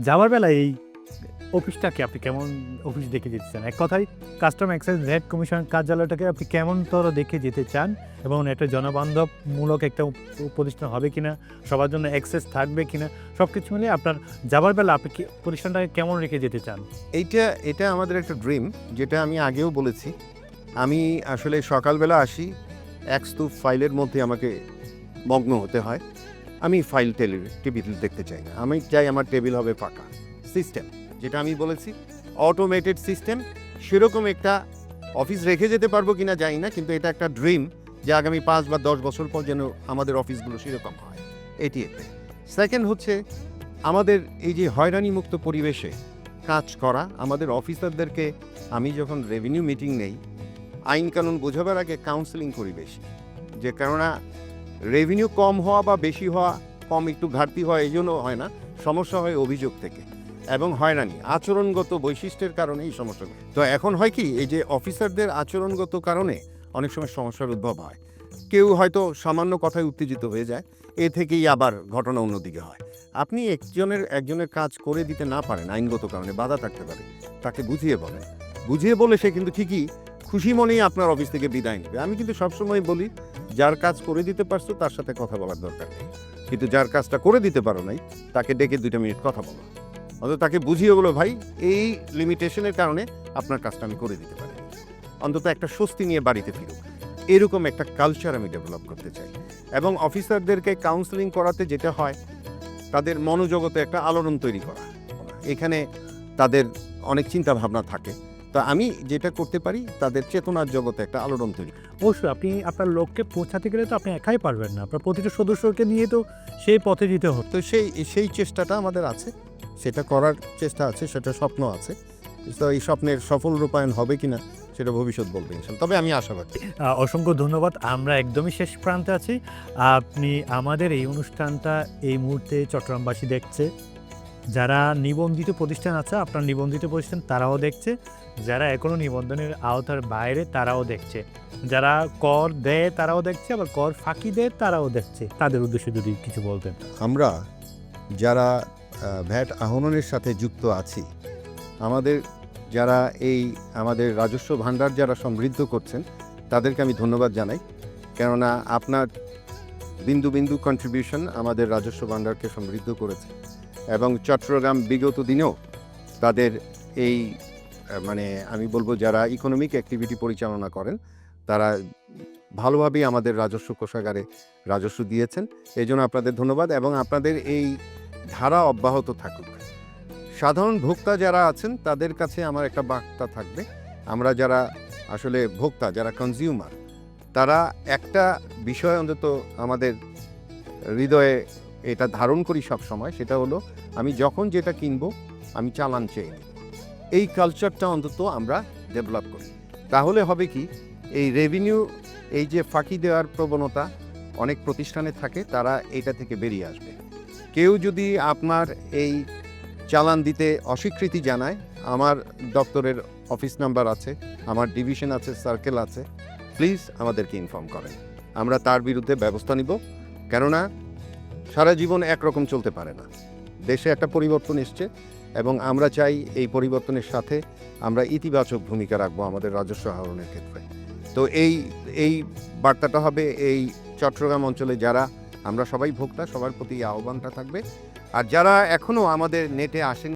যাওয়ার বেলায় এই অফিসটাকে আপনি কেমন অফিস দেখে যেতে চান? এক কথায়, কাস্টম এক্সাইজ রেড কমিশন কার্যালয়টাকে আপনি কেমন তর দেখে যেতে চান? এবং একটা জনবান্ধবমূলক একটা প্রতিষ্ঠান হবে কিনা? সবার জন্য অ্যাক্সেস থাকবে কিনা? সব কিছু মিলিয়ে আপনার যাবার বেলা আপনি প্রতিষ্ঠানটাকে কেমন রেখে যেতে চান? এইটা, এটা আমাদের একটা ড্রিম, যেটা আমি আগেও বলেছি। আমি আসলে সকালবেলা আসি, এক স্তূপ ফাইলের মধ্যে আমাকে মগ্ন হতে হয়। আমি ফাইল টেলি টেবিল দেখতে চাই না। আমি চাই আমার টেবিল হবে ফাঁকা। সিস্টেম যেটা আমি বলেছি অটোমেটেড সিস্টেম সেরকম একটা অফিস রেখে যেতে পারব কিনা জানি না, কিন্তু এটা একটা ড্রিম যে আগামী পাঁচ বা দশ বছর পর যেন আমাদের অফিসগুলো সেরকম হয়। এটি একটা সেকেন্ড হচ্ছে, আমাদের এই যে হয়রানি মুক্ত পরিবেশে কাজ করা, আমাদের অফিসারদেরকে আমি যখন রেভিনিউ মিটিং নেই, আইন কানুন বোঝাবার আগে কাউন্সেলিং করি বেশি। যে কেননা রেভিনিউ কম হওয়া বা বেশি হওয়া, কম একটু ঘাটতি হয় এই জন্য হয় না। সমস্যা হয় অভিযোগ থেকে এবং হয়রানি আচরণগত বৈশিষ্ট্যের কারণে এই সমস্যা তো এখন হয় কি, এই যে অফিসারদের আচরণগত কারণে অনেক সময় সমস্যার উদ্ভব হয়। কেউ হয়তো সামান্য কথায় উত্তেজিত হয়ে যায়, এ থেকেই আবার ঘটনা অন্যদিকে হয়। আপনি একজনের একজনের কাজ করে দিতে না পারেন, আইনগত কারণে বাধা থাকতে পারে, তাকে বুঝিয়ে বলেন। বুঝিয়ে বলে সে কিন্তু ঠিকই খুশি মনেই আপনার অফিস থেকে বিদায় নেবে। আমি কিন্তু সবসময় বলি যার কাজ করে দিতে পারছ, তার সাথে কথা বলার দরকার নেই। কিন্তু যার কাজটা করে দিতে পারো নাই, তাকে ডেকে দুইটা মিনিট কথা বলো। অন্তত তাকে বুঝিয়ে বলো, ভাই, এই লিমিটেশনের কারণে আপনার কাজটা আমি করে দিতে পারি অন্তত একটা স্বস্তি নিয়ে বাড়িতে ফিরুক। এরকম একটা কালচার আমি ডেভেলপ করতে চাই। এবং অফিসারদেরকে কাউন্সেলিং করাতে যেটা হয়, তাদের মনোজগতে একটা আলোড়ন তৈরি করা। এখানে তাদের অনেক চিন্তা ভাবনা থাকে। তো আমি যেটা করতে পারি তাদের চেতনার জগতে একটা আলোড়ন তৈরি অবশ্যই আপনি আপনার লক্ষ্যে পৌঁছাতে গেলে তো আপনি একাই পারবেন না। আপনার প্রতিটা সদস্যকে নিয়ে তো সেই পথে যেতে হবে। তো সেই সেই চেষ্টাটা আমাদের আছে। সেটা করার চেষ্টা আছে সেটা স্বপ্ন আছে। তো এই স্বপ্নের সফল রূপায়ণ হবে কিনা সেটা ভবিষ্যৎ বলবে তবে আমি আশাবাদী। অসংখ্য ধন্যবাদ। আমরা একদমই শেষ প্রান্তে আছি। আপনি আমাদের এই অনুষ্ঠানটা এই মুহূর্তে চট্টগ্রামবাসী দেখছে। যারা নিবন্ধিত প্রতিষ্ঠান আছে, আপনার নিবন্ধিত প্রতিষ্ঠান তারাও দেখছে। যারা এখনও নিবন্ধনের আওতার বাইরে তারাও দেখছে। যারা কর দেয় তারাও দেখছে, আবার কর ফাঁকি দেয় তারাও দেখছে। তাদের উদ্দেশ্যে যদি কিছু বলতেন। আমরা যারা ভ্যাট আহরণের সাথে যুক্ত আছি, আমাদের যারা এই আমাদের রাজস্ব ভাণ্ডার যারা সমৃদ্ধ করছেন, তাদেরকে আমি ধন্যবাদ জানাই। কেননা আপনার বিন্দু বিন্দু কন্ট্রিবিউশন আমাদের রাজস্ব ভাণ্ডারকে সমৃদ্ধ করেছে। এবং চট্টগ্রাম বিগত দিনেও তাদের এই মানে আমি বলব যারা ইকোনমিক অ্যাক্টিভিটি পরিচালনা করেন, তারা ভালোভাবেই আমাদের রাজস্ব কোষাগারে রাজস্ব দিয়েছেন। এই জন্য আপনাদের ধন্যবাদ এবং আপনাদের এই ধারা অব্যাহত থাকুক। সাধারণ ভোক্তা যারা আছেন, তাদের কাছে আমার একটা বার্তা থাকবে। আমরা যারা আসলে ভোক্তা, যারা কনজিউমার তারা একটা বিষয় অন্তত আমাদের হৃদয়ে এটা ধারণ করি সব সময়, সেটা হলো আমি যখন যেটা কিনবো, আমি চালান চেয়ে এই কালচারটা অন্তত আমরা ডেভেলপ করি। তাহলে হবে কি, এই রেভিনিউ এই যে ফাঁকি দেওয়ার প্রবণতা অনেক প্রতিষ্ঠানে থাকে, তারা এটা থেকে বেরিয়ে আসবে। কেউ যদি আপনার এই চালান দিতে অস্বীকৃতি জানায়, আমার দপ্তরের অফিস নাম্বার আছে, আমার ডিভিশন আছে সার্কেল আছে প্লিজ আমাদেরকে ইনফর্ম করেন। আমরা তার বিরুদ্ধে ব্যবস্থা নিব। কেননা সারা জীবন একরকম চলতে পারে না। দেশে একটা পরিবর্তন এসছে এবং আমরা চাই এই পরিবর্তনের সাথে আমরা ইতিবাচক ভূমিকা রাখব আমাদের রাজস্ব আহরণের ক্ষেত্রে। তো এই এই বার্তাটা হবে এই চট্টগ্রাম অঞ্চলে যারা, আমরা সবাই ভোক্তা, সবার প্রতি আহ্বানটা থাকবে। আর যারা এখনও আমাদের নেটে আসেন